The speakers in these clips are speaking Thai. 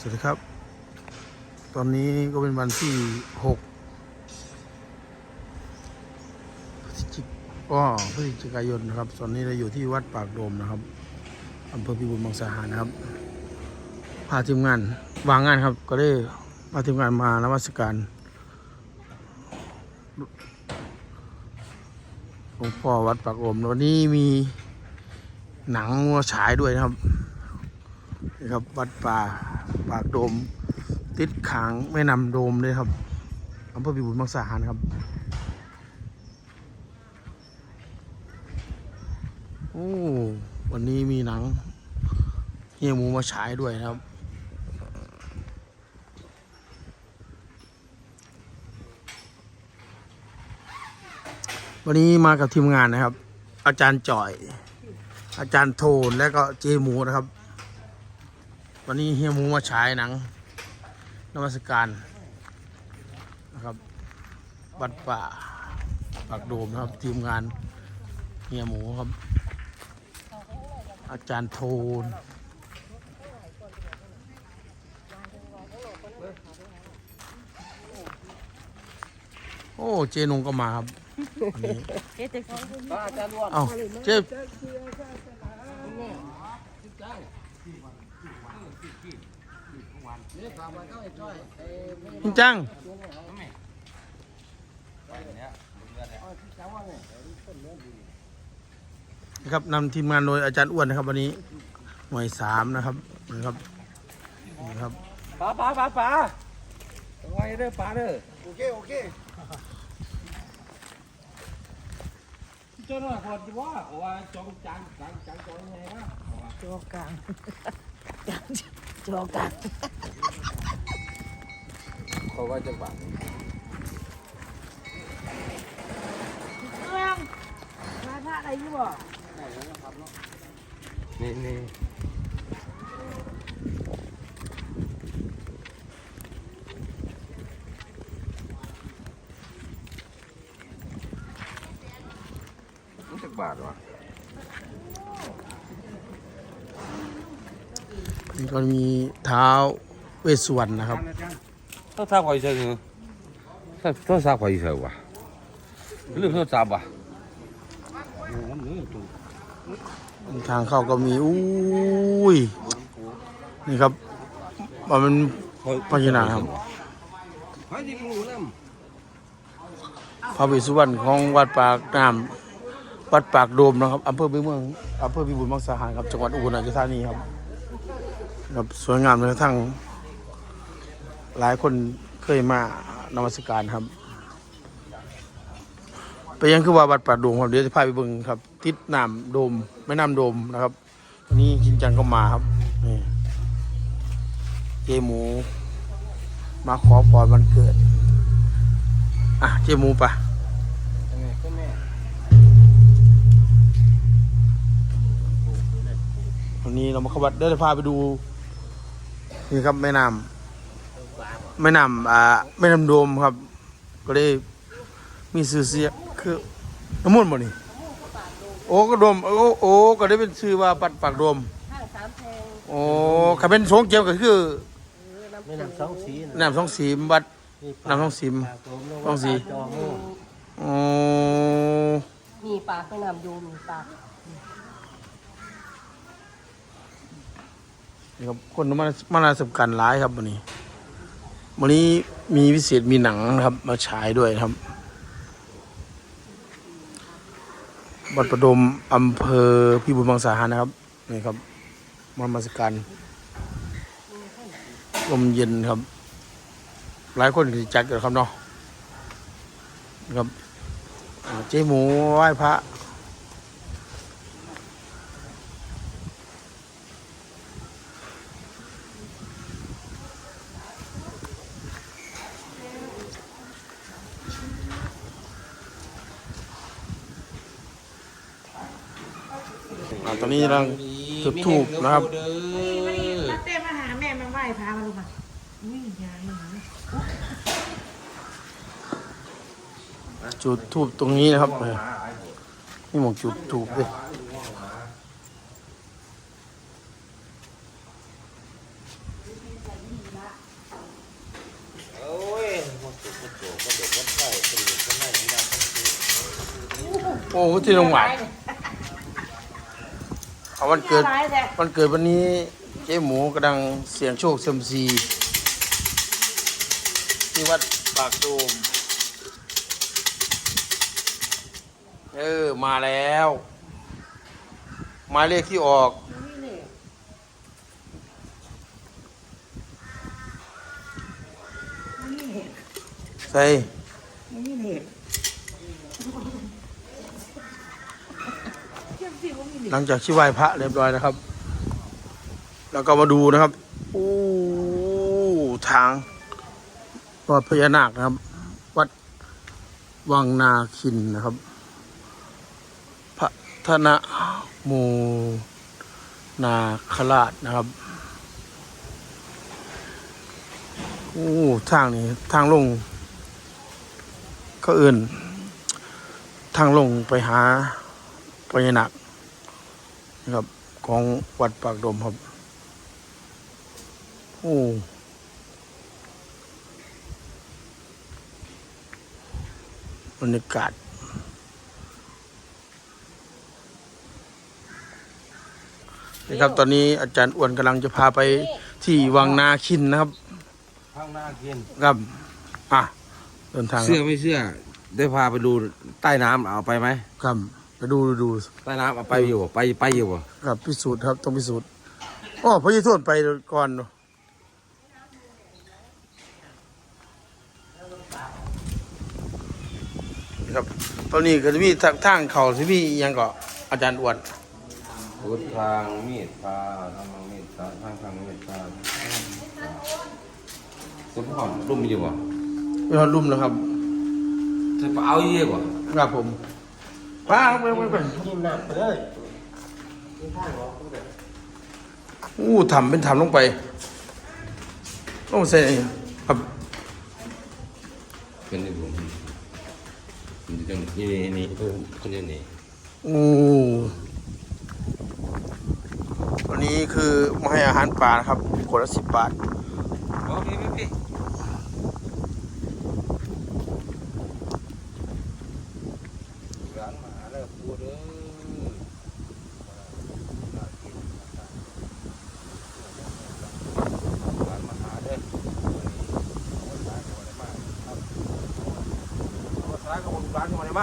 สวัสดีครับ ตอนนี้ก็เป็นวันที่หกพฤศจิกก็พฤศจิกายนนะครับ ตอนนี้เราอยู่ที่วัดปากโดมนะครับอำเภอพิบูลมังสาหารนะครับ พาทีมงานวางงานครับ ก็ได้พาทีมงานมานมัสการหลวงพ่อวัดปากโดมวันนี้มีหนังมาฉายด้วยนะครับ นี่ครับวัดป่าปากโดม ติดขางแม่นำโดมเลยครับอำเภอพิบูลมังสาหารครับ โอ้ วันนี้มีหนังเฮียหมูมาฉายด้วยครับ วันนี้มากับทีมงานนะครับ อาจารย์จ่อย อาจารย์โทนและก็เจหมูนะครับ วันนี้เฮียหมูมาฉายหนังนมัสการนะครับวัดป่าปากโดมนะครับ ทีมงานเฮียหมูครับ อาจารย์โทนโอ้เจนงก็มาครับวันนี้เอ๊ะแต่ของเอ้าเจ จริงจังนะครับนำทีมงานโดยอาจารย์อ้วนนะครับ วันนี้หน่วยสามนะครับนะครับนี่ครับป๋าป๋าป๋าป๋าไว้เด้อป๋าเด้อโอเคโอเคเจ้าหน้าคนที่ว่าว่าจองจานจานจานจองยังไงวะจอกลางจอก ลางเขาว่าจะบังเครื่องมาท่าอะไรอยู่บ่นี่นี่มันจะบาทวะ นี่ก็มีเท้าเวสสุวรรณนะครับต้องทราบความใช่ไหมต้องทราบความใช่วะเรื่องต้องทราบวะทางเข้าก็มีอุ้ยนี่ครับมันเป็นพญานาคครับพระวสสุวรรณของวัดปากน้ำวัดปากโดมนะครับอำเภอพิบูลอำเภอพิบูลมังสาหารครับจังหวัดอุบลราชธานีครับ ครับสวยงามเลยทั้งหลายคนเคยมานมัสการครับ ไปยังคือว่าวัดปากโดมครับเดี๋ยวจะพาไปเบิ่งครับ ติดน้ำโดมแม่น้ำโดมนะครับนนี้จริงจังก็มาครับนี่เจหมู มาขอพรวันเกิด อะเจหมูปะำก็แม่วันนี้เรามาขวัดเดี๋ยวจะพาไปดู นี่ครับแม่น้ำแม่น้ำอ่าแม่น้ำโดมครับ ก็ได้มีชื่อเสียงคือน้ำมันต์บ่นี่โอ้ก็โดมโอ้โอ้ก็ได้เป็นชื่อว่าปัดปากโดมห้างสามแพงโอ้ถ้าเป็นสงเกี่ยวก็คือไม่นำสองสีนะน้ำสองสีมวัดน้ำสองสีมสองสีจอมูโอ้มีปากไปนำอยู่มีปาก นี่ครับคนมามานาสำคัญหลายครับวันนี้ วันนี้มีพิเศษมีหนังนะครับ มาฉายด้วยครับวัดประดมอำเภอพิบูลมังสาหานะครับนี่ครับมามาสการลมเย็นครับ หลายคนจัดกันครับเนาะครับ เจ๊หมูไหว้พระ อ่าตอนนี้กำลังจุดธูปนะครับ มาเต้มาหาแม่มาไหว้พระมาลูกมาอุ้ยยายหนูจุดทูบตรงนี้นะครับเออนี่หมองจุดทูบเลยโอ้ยมันสุกมันโจมันเด็กมันไส้เป็นหลุดมันไส้ที่นั่นมันคือโอ้ที่โรงพยาบาล เอาวันเกิดวันเกิดวันนี้เจ๊หมูกำลังเสียงโชคเซยมซี ที่วัดปากโดมเออ มาแล้วหมายเลขที่ออกนี่เห็นใส่นี่เห็นเทียบสิว่ามีเหลังจากที่ไหว้พระเรียบร้อยนะครับ แล้วก็มาดูนะครับอู้ทางวัดพญานาคนะครับ วัดวังนาคินนะครับ พระธนะโมนาคราชนะครับอู้ทางนี้ทางลง ก็อื่น ทางลงไปหาพญานาค นะครับ ของวัดปากดมครับ โอ้บรรยากาศนะครับตอนนี้อาจารย์อ้วนกำลังจะพาไปที่วังนาคินนะครับข้างหน้ากินครับอะเดินทางเสื้อไม่เสื้อ ได้พาไปดูใต้น้ำเอาไปไหมครับ ไปดูดูใต้น้ำเอาไปอยู่บ่ไปไปอยู่บ่ครับพิสูจน์ครับต้องพิสูจน์อ๋อพระเยซูไปก่อนเนอะครับ ตอนนี้ก็จะมีทางทางเขาที่มีอิหยังก็อาจารย์อ้วนพุททางมีดพาทางมีดพาทางทางมีดพาสุภาพรุ่มอยู่บ่มีคนรุ่มแล้วครับจะไปเอาเยอะบ่ครับผม ว้าวไปไปไปกินน้ำเลยกินข้าวหรออู้ทำเป็นทำลงไปลงใส่ครับเป็นที่ผมนจะนี่นี่เออคนนี้นี่อู้วันนี้คือมาให้อาหารปลาครับคนละสิบบาทโอเคพี่พี่ร้านมาหาแล้วปูเด้อร้านมาหาเด้อร้านมาได้มากครับ ร้านก็บ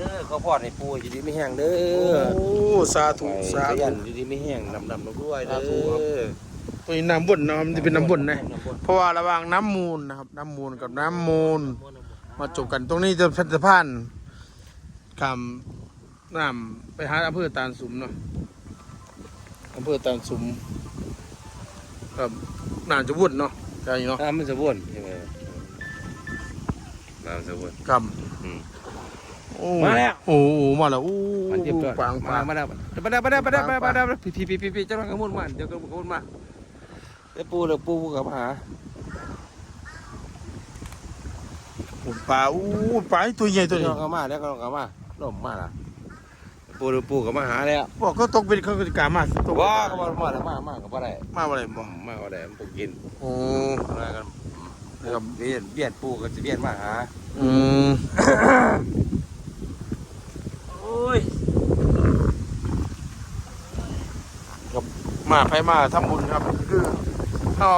นร้านมาได้มากงนมาแดงแดงตัวนี้มีแห้งเด้อเขาพอดให้ปูอยู่ดีไม่แห้งเด้อโอ้สาธุสาขยัธุนอยู่ดีไม่แห้งดำดำๆด้วยเด้สาธุครับ อตัวนี้น้ำบนนะครับมันจะเป็นน้ำบนนะ เพราะว่าระหว่างน้ำมูลนะครับ น้ำมูลกับน้ำมูล มาจบกันตรงนี้จะเป็นสะพานคำน้ำไปหาอำเภอตาลสุมเนาะอำเภอตาลสุมครับน่าจะวุ่นเนาะใช่เนาะน้ำมันจะวนใช่ไหมน้ำจะวนครับอืมโอ้ มาแล้วโอ้โหมาแล้วอู้มันเจ็บตัวปังมาปังมาแล้วมาแล้วมาแล้วมาแล้วมาแล้วมาแล้วมาแล้วพี่พี่พี่พี่เจ้าหน้าที่ขมุนมาเดี๋ยวก็ขมุนมาเดี๋ยวปูเดี๋ยวปูกับหาโอ้ปลาอู้ปลาไอ้ตัวใหญ่ตัวเดี๋นี้ยวก็มาเดี๋ยวก็กลับมาล่มมาละปูเดี๋ยวปูกับมาหาแล้วบอกเขาตกเป็นเขาก็จะกล้ามาตกว้าก็มามาแล้วมามากับอะไรมาอะไรบ่มาอะไรมันปูกินโอ้มากันครับเบียนเบียนปูก็จะเบียนมาหาอืม โอ้ย มาไปมาทำบุญครับ คือเอา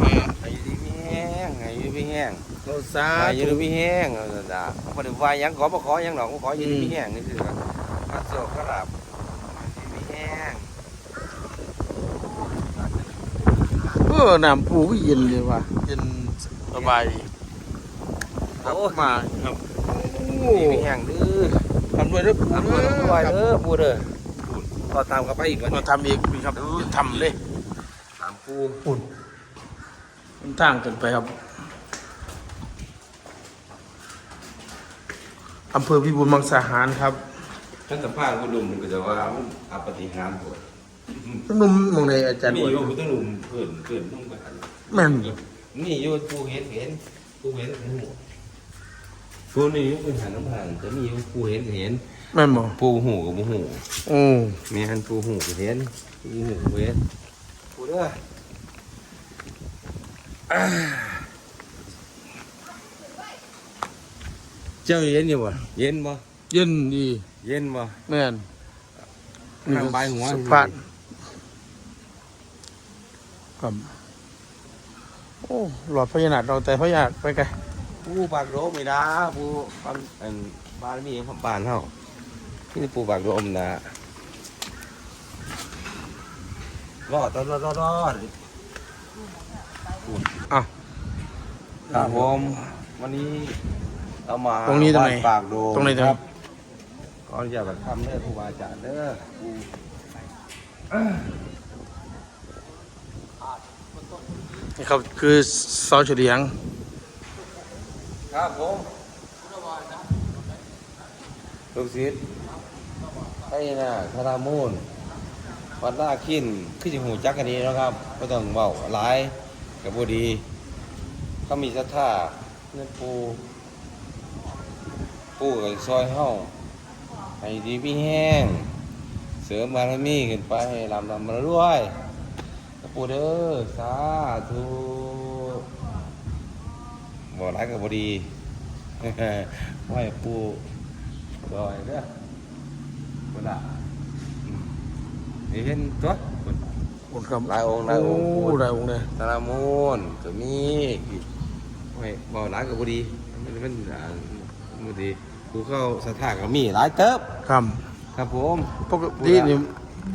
เอ่อไอ้ดีไม่แห้งไอ้ดีไม่แห้งเราสาไอ้ธุดีไม่แห้งเอาจ้ะพอดีว่ายังขอมาขอยังหรอกขออยู่ดีไม่แห้งนี่คือพระโสกราบดีไม่แห้งเออน้ำปูก็เย็นเลยว่ะเย็นสบายดีครับมาครับโอ้ดีไม่แห้งเด้อทำด้วยเด้อปูทำด้วยทำด้วยเด้อปูเด้อ ราตามเขาไปอีกเราทำอีกพี่ครับทำเลยสามคู่ปุ่นมันต่างจนไปครับอำเภอพิบูลมังสาหารครับท่านสัมภาษณ์คุณลุงมก็จะว่ามันอัปฏิหารปวดต้องลุมมองในอาจารย์มีอยู่ต้องลุมเกินเกินต้องไปแม่นนี่อยู่ผู้เห็นเห็นผู้เห็นหัว ผู้นี่อยู่เป็นหันน้ำหันจะมีอยู่ผู้เห็นเห็นแม่นบ่ผู้หูกับผู้หูโอ้มีหันผู้หูกับเห็นผู้หูกับเห็นผู้เด้ออ่าเจ้าเย็นอยู่บ่เย็นบ่เย็นดีเย็นบ่แม่นทางใบหัวสภาพครับโอ้หลอดพญานาคเราแต่พญานาคไปไกล ผู้ปากโรมไม่ได้ผู้ฟังอันบ้านมีคำบ้านเฮานี่ผู้ปากโรมนะรอดรอดรอดรอดรอดอะครับผมวันนี้เรามาตรงนี้ตรงไหนวัดปากโดมตรงไหนครับก่อนจะแบบทำเด้อครูบาอาจารย์เด้อครูนี่ครับคือเสาเฉลียง ครับผมลูกศิษย์ไอ้น่ะธนามูลวัดหน้าขินคือจะหูจักกันนี้นะครับไม่ต้องเบาหลายกับบดี เขามีศรัทธาเงินปูปูกับซอยเฮาให้ดีพี่แห้ง เสริมบารมีขึ้นไปให้ลำลำมาด้วยพระปูเด้อสาธุ บ่ร้ายกับบดีไหว้ปูซอยเด้อคนละอืมนี่เห็นตัวคนคนครับหลายองค์หลายองค์โอ้หลายองค์เลยตาลามูนก็มีโอ้ยบ่หลายก็บ่ดีมันเป็นอ่าบ่ดีกูเข้าสถานก็มีหลายเติบครับครับผมปกตินี่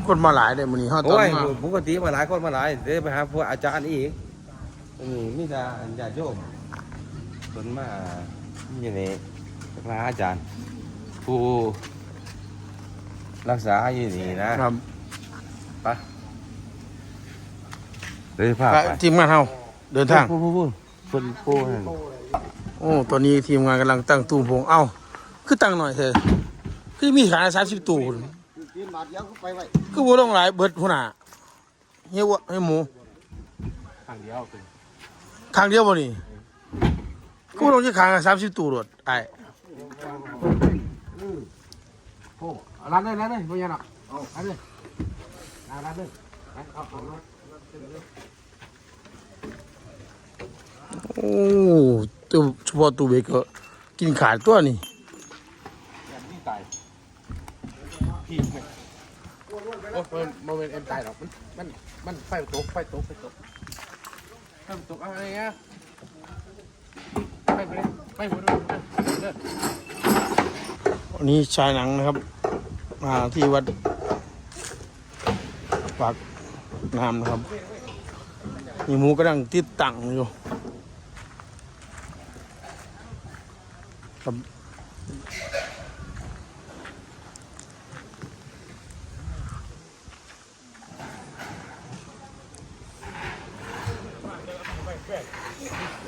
คนมาหลายเลยมื้อนี้เฮาตอนโอ้ยมาปกติมาหลายคนมาหลายเดี๋ยวไปหาพวกอาจารย์อีกนี่มีแต่ญาติโยม เพิ่นมาอยู่นี่พระอาจารย์ ผู้รักษาอยู่นี่นะครับไปเดี๋ยวพาก็ไปทีมงานเฮาเดินทางพูดพูดพูดเพิ่นปูให้โอ้ ตอนนี้ทีมงานกำลังตั้งตู้พงเอ้า คือตั้งหน่อยเถอะคือมีขายสามสิบตู้พุ่นกินบาทเดียวก็ไปไว้คือบ่ต้องหลายเบิดพุ่นน่ะเฮียวะเฮียหมูทางเดียวเป็นครั้งเดียวบ่นี่ กูต้องจะขายสามสิบตู้รถไอ้โอ้ร้านเลยร้านเลยไม่ยังหรอกเอาร้านเลยร้านเลยเอาเอาโอ้ตู้เฉพาะตู้เบเกอร์กินขาดตัวนี่แบบนี้ตายพี่ไม่โอ้ยโมเมนต์เอ็มตายหรอกมัน มัน มันไฟตก ไฟตก ไฟตก ไฟตกอะไรเงี้ย วันนี้ชายหนังนะครับ มาที่วัดปากน้ำนะครับ มีหมูกระดังติดตั้งอยู่ครับ